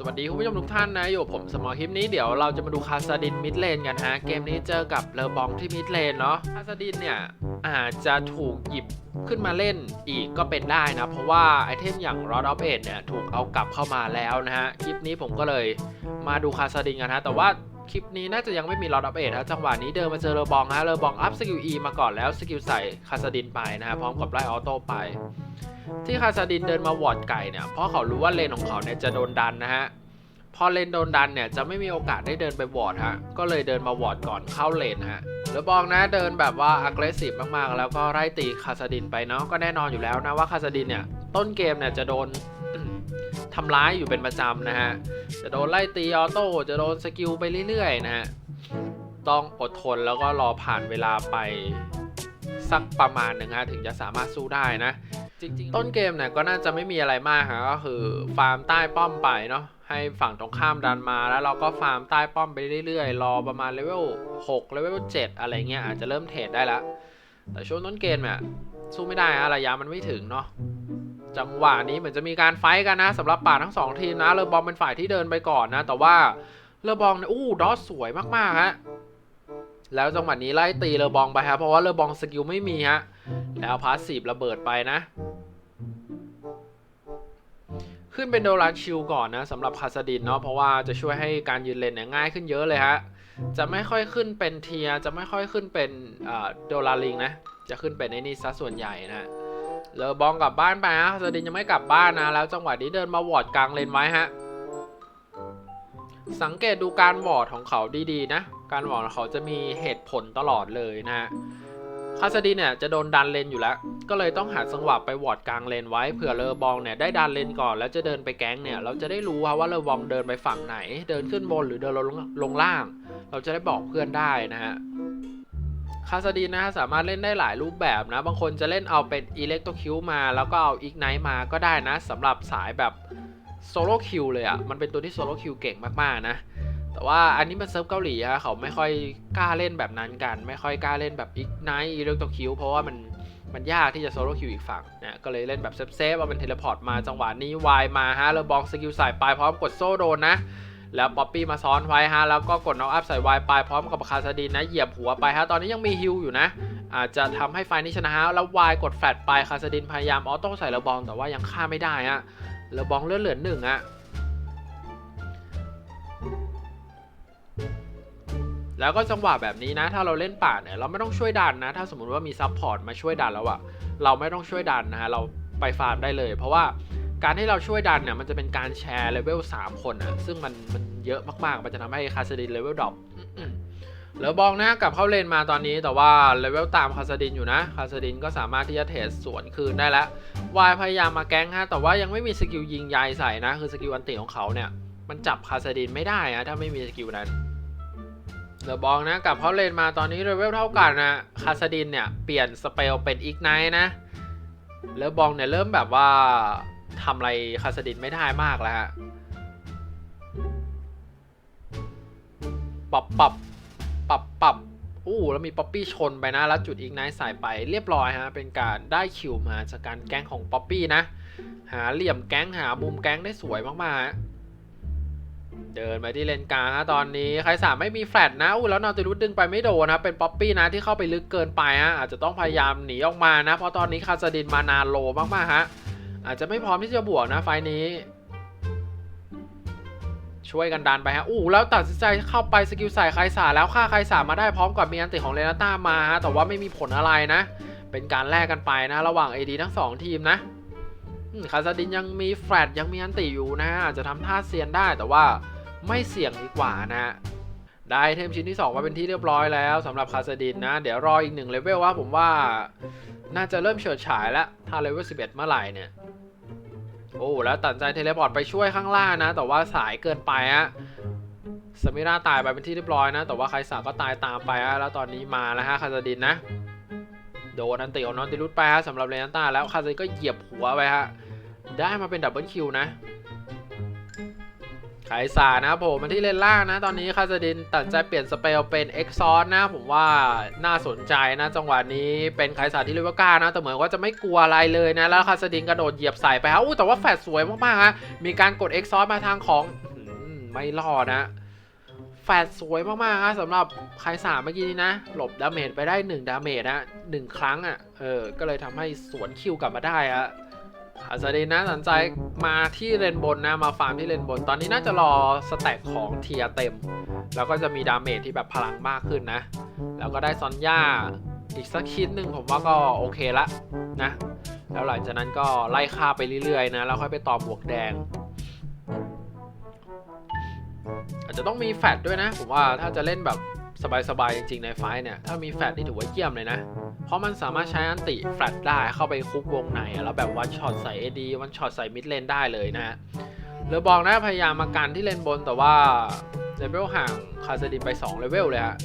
สวัสดีคุณผู้ชมทุกท่านนะอยู่กับผมสมอคลิปนี้เดี๋ยวเราจะมาดูคาซาดินมิดเลนกันฮะ เกมนี้เจอกับเลอบองที่มิดเลนเนาะคาซาดินเนี่ยอาจจะถูกหยิบขึ้นมาเล่นอีกก็เป็นได้นะ เพราะว่าไอเทมอย่าง Rod of Age เนี่ยถูกเอากลับเข้ามาแล้วนะฮะ คลิปนี้ผมก็เลยมาดูคาซาดินกันฮะ แต่ว่า คลิปนี้น่าจะยังไม่มี Rod of Age ฮะจังหวะนี้เดินมาเจอเลอบองฮะเลอบองอัพสกิล E มาก่อนแล้วสกิลใส่คาซาดินไปนะฮะพร้อมกับไล่ออโต้ไป ที่คาซาดินเดินมาวอร์ดไก่เนี่ยเพราะเขารู้ว่าเลนของเขาเนี่ยจะโดนดันนะฮะพอเลนโดนดันเนี่ยจะไม่มีโอกาสได้เดินไปวอร์ดฮะก็เลยเดินมาวอร์ดก่อนเข้าเลนฮะแล้วบองนะเดินแบบว่า aggressive มากๆ แล้วก็ไล่ตีคาซาดินไปเนาะก็แน่นอนอยู่แล้วนะว่าคาซาดินเนี่ยต้นเกมเนี่ยจะโดน ทำร้ายอยู่เป็นประจำนะฮะ จะโดนไล่ตีออโต้ จะโดนสกิลไปเรื่อยๆนะฮะ ต้องอดทนแล้วก็รอผ่านเวลาไปสักประมาณหนึ่งฮะถึงจะสามารถสู้ได้นะ จริงๆ ต้นเกมเนี่ยก็น่าจะไม่มีอะไรมากฮะก็คือฟาร์มใต้ป้อมไปเนาะให้ฝั่งตรงข้ามดันมาแล้วเราก็ฟาร์มใต้ป้อมไปเรื่อยๆ รอประมาณเลเวล6เลเวล7อะไรเงี้ยอาจจะเริ่มเทรดได้ละแต่ช่วงต้นเกมเนี่ยสู้ไม่ได้ฮะระยะมันไม่ถึงเนาะ จังหวะนี้เหมือนจะมีการไฟท์กันนะสำหรับป่าทั้งสองทีมนะเลอบองเป็นฝ่ายที่เดินไปก่อนนะ แต่ว่าเลอบองเนี่ยอู้ดอสสวยมากๆฮะแล้วจังหวะนี้ไล่ตีเลอบองไปฮะเพราะว่าเลอบองสกิลไม่มีฮะแล้วพาสซีฟระเบิดไปนะ ขึ้นเป็นโดรันชิลก่อนนะสำหรับคาสดินเนาะเพราะว่าจะช่วยให้การยืนเลนเนี่ยง่ายขึ้นเยอะเลยฮะจะไม่ค่อยขึ้นเป็นเทียจะไม่ค่อยขึ้นเป็นโดราลิงนะจะขึ้นเป็นไอ้นี่ซะส่วนใหญ่นะ เลอบองกลับบ้านไปฮะคาสดินยังไม่กลับบ้านนะ แล้วจังหวะนี้เดินมาวอร์ดกลางเลนไว้ฮะ สังเกตดูการวอร์ดของเขาดีๆนะ การวอร์ดของเขาจะมีเหตุผลตลอดเลยนะฮะคาสดีเนี่ยจะโดนดันเลนอยู่แล้ว ก็เลยต้องหาจังหวะไปวอร์ดกลางเลนไว้เผื่อเลอบองเนี่ยได้ดันเลนก่อนแล้วจะเดินไปแก๊งเนี่ยเราจะได้รู้ว่าเลอบองเดินไปฝั่งไหน เดินขึ้นบนหรือเดินลงลงล่าง เราจะได้บอกเพื่อนได้นะฮะ คาสดีนะฮะสามารถเล่นได้หลายรูปแบบนะ บางคนจะเล่นเอาเป็นอิเล็กโทคิวมา แล้วก็เอาอีกไนท์มาก็ได้นะสำหรับสายแบบโซโล่คิวเลยอะ่ะ มันเป็นตัวที่โซโล่คิวเก่งมากๆนะ แต่ว่าอันนี้มันเซิร์ฟเกาหลีอะเขาไม่ค่อยกล้าเล่นแบบนั้นกัน ไม่ค่อยกล้าเล่นแบบอีกไนท์อีเล็กโทคิวเพราะว่ามันมันยากที่จะโซโล่คิวอีกฝั่งเนี่ยก็เลยเล่นแบบเซฟเซฟเอาเป็นเทเลพอร์ตมาจังหวะนี้วายมาฮะแล้วบองสกิลใส่ไปพร้อมกดโซ่โดนนะ แล้วป๊อปปี้มาซ้อนไว้ฮะแล้วก็กดน็อกอัพใส่วายไปพร้อมกับคาซาดินนะเหยียบหัวไปฮะตอนนี้ยังมีฮิลอยู่นะ อาจจะทำให้ไฟนี้ชนะฮะแล้ววายกดแฟดไปคาซาดินพยายามออโต้ใส่ระบองแต่ว่ายังฆ่าไม่ได้ฮะระบองเลือดเหลือหนึ่งฮะแล้วก็จังหวะแบบนี้นะ ถ้าเราเล่นป่าเนี่ยเราไม่ต้องช่วยดันนะ ถ้าสมมติว่ามีซับพอร์ตมาช่วยดันแล้วอะเราไม่ต้องช่วยดันนะฮะเราไปฟาร์มได้เลย เพราะว่า การที่เราช่วยดันเนี่ยมันจะเป็นการแชร์เลเวล3คนอะซึ่งมันมันเยอะมากๆ มันจะทำให้คาสดินเลเวลดรอปแล้วบองนะกลับเข้าเลนมาตอนนี้แต่ว่าเลเวลตามคาสดินอยู่นะคาสดินก็สามารถที่จะเทรดสวนคืนได้แล้ววายพยายามมาแก๊งฮะแต่ว่ายังไม่มีสกิลยิงยายใส่นะ คือสกิลอันติของเขาเนี่ยมันจับคาสดินไม่ได้อะถ้าไม่มีสกิลนั้นเดอะบองนะกลับเขาเลนมาตอนนี้เลเวลเท่ากันนะคาสดินเนี่ยเปลี่ยนสเปลเป็นอีกไนท์นะแล้วบองเนี่ยเริ่มแบบว่า ทำอะไรคาสดินไม่ได้มากแล้วฮะปรับปรับปรับปรับอู้แล้วมีป๊อปปี้ชนไปนะ แล้วจุดอีกไนท์ใส่ไปเรียบร้อยฮะ เป็นการได้คิวมาจากการแก๊งของป๊อปปี้นะ หาเหลี่ยมแก๊งหามุมแก๊งได้สวยมากๆฮะเดินมาที่เลนกลางฮะตอนนี้ใครสามไม่มีแฟลตนะอู้แล้วนอติรุดดึงไปไม่โดนนะเป็นป๊อปปี้นะที่เข้าไปลึกเกินไปฮะอาจจะต้องพยายามหนีออกมานะ เพราะตอนนี้คาซาดินมานาโลมากๆฮะ อาจจะไม่พร้อมที่จะบวกนะไฟนี้ ช่วยกันดันไปฮะอู้แล้วตัดสินใจเข้าไปสกิลใส่ใครสาแล้วฆ่าใครสามาได้พร้อมกับมีอันติของเรนาต้ามาฮะแต่ว่าไม่มีผลอะไรนะ เป็นการแลกกันไปนะ ระหว่าง AD ทั้งสองทีมนะคาซาดินยังมีแฟลตยังมีอันติอยู่นะฮะอาจจะทำท่าเซียนได้แต่ว่าไม่เสี่ยงดีกว่านะ ได้เทมชิ้นที่ 2 มาเป็นที่เรียบร้อยแล้วสำหรับคาสดินนะ เดี๋ยวรออีกหนึ่งเลเวลว่าผมว่าน่าจะเริ่มเฉิดฉายแล้ว ถ้าเลเวล11 เมื่อไหร่เนี่ย โอ้แล้วตัดใจเทเลพอร์ตไปช่วยข้างล่างนะ แต่ว่าสายเกินไปอะสมิราตายไปเป็นที่เรียบร้อยนะ แต่ว่าไคสาก็ตายตามไปอะแล้วตอนนี้มาแล้วฮะคาสดินนะ โดนอันติของนอนติรุตไปฮะสำหรับเรนันต้าแล้วคาสดินก็เหยียบหัวไปฮะได้มาเป็นดับเบิลคิวนะ ไคสานะผมมาที่เลนล่างนะ ตอนนี้คาซาดินตัดใจเปลี่ยนสเปลเป็นเอ็กซอนนะ ผมว่าน่าสนใจนะจังหวะนี้เป็นไคสาที่เลเวลก้านะ แต่เหมือนว่าจะไม่กลัวอะไรเลยนะ แล้วคาซาดินกระโดดเหยียบใส่ไปฮะอู้แต่ว่าแฟดสวยมากๆฮะมีการกดเอ็กซอนมาทางของไม่รอดนะแฟดสวยมากๆนะสำหรับใครสาเมื่อกี้นี้นะ หลบดาเมจไปได้ 1 ดาเมจนะหนึ่งครั้งอะ่ะเออก็เลยทำให้สวนคิวกลับมาได้อะ อาซาดินะสนใจมาที่เลนบนนะมาฟาร์มที่เลนบน ตอนนี้น่าจะรอสแต็กของเทียเต็ม แล้วก็จะมีดาเมจที่แบบพลังมากขึ้นนะ แล้วก็ได้ซอนย่าอีกสักชิ้นหนึ่งผมว่าก็โอเคละนะ แล้วหลังจากนั้นก็ไล่ฆ่าไปเรื่อยๆนะ แล้วค่อยไปต่อบวกแดง อาจจะต้องมีแฟดด้วยนะ ผมว่าถ้าจะเล่นแบบสบายๆจริงๆในไฟเนี่ยถ้ามีแฟดนี่ถือว่าเยี่ยมเลยนะ เพราะมันสามารถใช้อันติแฟลตได้เข้าไปคุกวงใน แล้วแบบวันช็อตใส่ AD วันช็อตใส่มิดเลนได้เลยนะฮะเรือบอกนะพยายามมากันที่เลนบนแต่ว่าเลเวลห่างคาซาดินไป2เลเวลเลยฮะ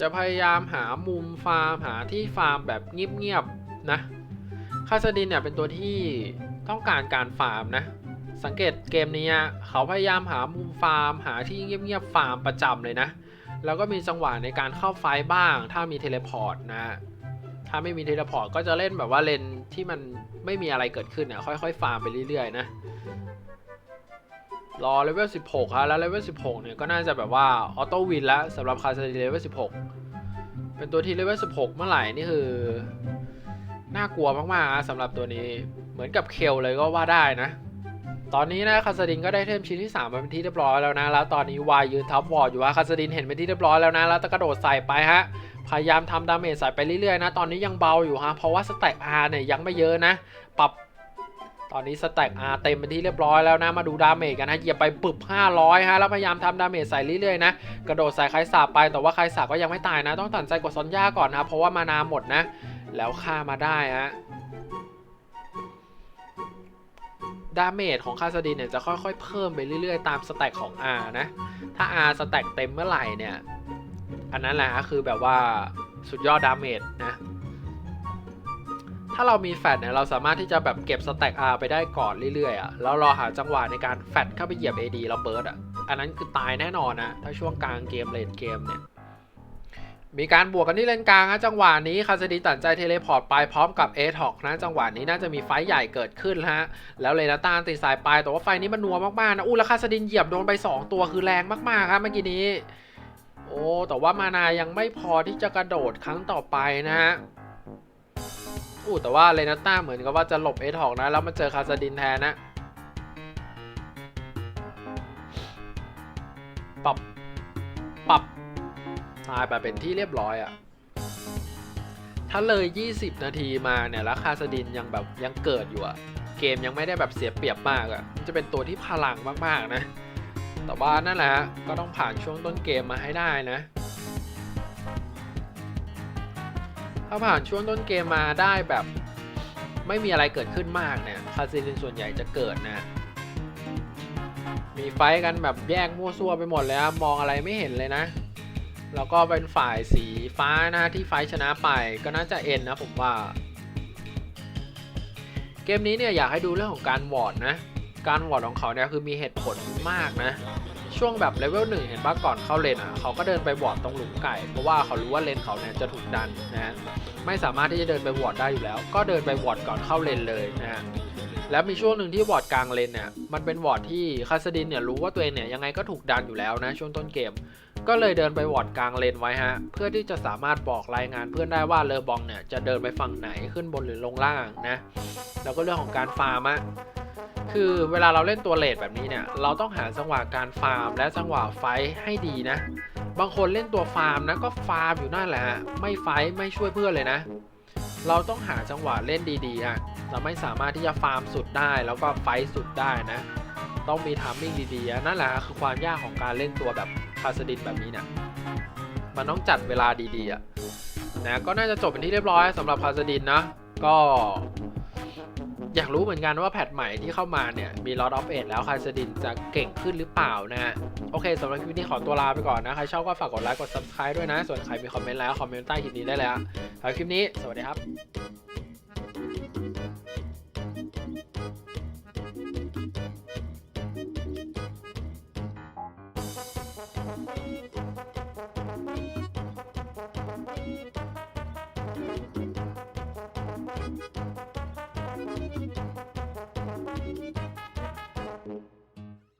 จะพยายามหามุมฟาร์มหาที่ฟาร์มแบบเงียบๆนะคาซาดินเนี่ยเป็นตัวที่ต้องการการฟาร์มนะ สังเกตเกมนี้เขาพยายามหามุมฟาร์ม หาที่เงียบๆฟาร์มประจำเลยนะ แล้วก็มีจังหวะในการเข้าไฟบ้าง ถ้ามีเทเลพอร์ตนะถ้าไม่มีเทเลพอร์ตก็จะเล่นแบบว่าเลนที่มันไม่มีอะไรเกิดขึ้นอะค่อยๆฟาร์มไปเรื่อยๆนะรอเลเวล16ครับแล้วเลเวล16เนี่ยก็น่าจะแบบว่าออโต้วินแล้วสำหรับคาซาดีเลเวล16 เป็นตัวที่เลเวล16 เมื่อไหร่นี่คือ น่ากลัวมากๆนะสำหรับตัวนี้เหมือนกับเคลเลยก็ว่าได้นะ ตอนนี้นะคาสดินก็ได้เทมชิ้นที่3มาเป็นที่เรียบร้อยแล้วนะ แล้วตอนนี้วายยืนทับวอร์ดอยู่ว่าคาสดินเห็นเป็นที่เรียบร้อยแล้วนะแล้วตะกระโดดใส่ไปฮะพยายามทำดาเมจใส่ไปเรื่อยๆนะ ตอนนี้ยังเบาอยู่ฮะเพราะว่าสแต็กอาร์เนี่ยยังไม่เยอะนะ ปรับตอนนี้สแต็กอาร์เต็มเป็นที่เรียบร้อยแล้วนะ มาดูดาเมจกันนะเหยียบไปปึบ 500 ฮะ แล้วพยายามทำดาเมจใส่เรื่อยๆนะ กระโดดใส่ไคสาบไป แต่ว่าไคสาบก็ยังไม่ตายนะ ต้องตัดใจกดซอนย่าก่อนนะ เพราะว่ามานาหมดนะ แล้วฆ่ามาได้ฮะ ดาเมจของคาสดินเนี่ยจะค่อยๆเพิ่มไปเรื่อยๆ ตามสแต็กของ R นะ ถ้า R สแต็กเต็มเมื่อไหร่เนี่ย อันนั้นแหละคือแบบว่าสุดยอดดาเมจนะ ถ้าเรามีแฟดเนี่ยเราสามารถที่จะแบบเก็บสแต็ก R ไปได้ก่อนเรื่อยๆอะ แล้วรอหาจังหวะในการแฟดเข้าไปเหยียบ AD แล้วเบิร์ดอะ อันนั้นคือตายแน่นอนนะ ถ้าช่วงกลางเกมเลนเกมเนี่ย มีการบวกกันที่เลนกลางนะจังหวะนี้คาสดินตัดใจเทเลพอร์ตไปพร้อมกับเอทอกนะจังหวะนี้น่าจะมีไฟใหญ่เกิดขึ้นฮะแล้วเลนาตานติดสายไปแต่ว่าไฟนี้มันนัวมากๆนะอู้แล้วคาสดินเหยียบโดนไป 2 ตัวคือแรงมากๆครับเมื่อกี้นี้ โอ้แต่ว่ามานายังไม่พอที่จะกระโดดครั้งต่อไปนะฮะอู้แต่ว่าเลนาต้าเหมือนกับว่าจะหลบเอทอกนะแล้วมาเจอคาสดินแทนนะปรับปรับ ตายไปเป็นที่เรียบร้อยอะ่ะ ถ้าเลย 20 นาทีมาเนี่ยแล้วคาสดินยังแบบยังเกิดอยู่อะ่ะ เกมยังไม่ได้แบบเสียเปรียบมากอะ่ะ มันจะเป็นตัวที่พลังมากๆนะ แต่ว่านั่นแหละฮะก็ต้องผ่านช่วงต้นเกมมาให้ได้นะถ้าผ่านช่วงต้นเกมมาได้แบบไม่มีอะไรเกิดขึ้นมากเนี่ยคาสดินส่วนใหญ่จะเกิดนะ มีไฟท์กันแบบแยกมั่วซั่วไปหมดเลยอะมองอะไรไม่เห็นเลยนะ แล้วก็เป็นฝ่ายสีฟ้านะที่ไฟชนะไปก็น่าจะเอ็นนะผมว่า เกมนี้เนี่ยอยากให้ดูเรื่องของการวอร์ดนะ การวอร์ดของเขาเนี่ยคือมีเหตุผลมากนะ ช่วงแบบเลเวลหนึ่งเห็นป่ะก่อนเข้าเลนอะเขาก็เดินไปวอร์ดตรงหลุมไก่เพราะว่าเขารู้ว่าเลนเขาเนี่ยจะถูกดันนะไม่สามารถที่จะเดินไปวอร์ดได้อยู่แล้ว ก็เดินไปวอร์ดก่อนเข้าเลนเลยนะ แล้วมีช่วงหนึ่งที่วอร์ดกลางเลนเนี่ยมันเป็นวอร์ดที่คาสดินเนี่ยรู้ว่าตัวเองเนี่ยยังไงก็ถูกดันอยู่แล้วนะช่วงต้นเกม ก็เลยเดินไปวอร์ดกลางเลนไว้ฮะเพื่อที่จะสามารถบอกรายงานเพื่อนได้ว่าเลอบองเนี่ยจะเดินไปฝั่งไหนขึ้นบนหรือลงล่างนะแล้วก็เรื่องของการฟาร์มอะคือเวลาเราเล่นตัวเลดแบบนี้เนี่ยเราต้องหาจังหวะการฟาร์ม และจังหวะไฟให้ดีนะ บางคนเล่นตัวฟาร์มนะก็ฟาร์มอยู่นั่นแหละไม่ไฟไม่ช่วยเพื่อนเลยนะ เราต้องหาจังหวะเล่นดีๆฮะ เราไม่สามารถที่จะฟาร์มสุดได้แล้วก็ไฟสุดได้นะ ต้องมีทามมิ่งดีๆ นั่นแหละคือความยากของการเล่นตัวแบบคาสดินแบบนี้เนี่ยมันต้องจัดเวลาดีๆอะนะก็น่าจะจบเป็นที่เรียบร้อยสำหรับคาสดินนะ ก็ อยากรู้เหมือนกันว่าแพทใหม่ที่เข้ามาเนี่ย มี Lord of Age แล้วคาสดินจะเก่งขึ้นหรือเปล่านะฮะโอเคสำหรับคลิปนี้ขอตัวลาไปก่อนนะ ใครชอบก็ฝากกดไลค์กด subscribe ด้วยนะ ส่วนใครมีคอมเมนต์แล้วคอมเมนต์ใต้คลิปนี้ได้เลยอะสำหรับคลิปนี้สวัสดีครับ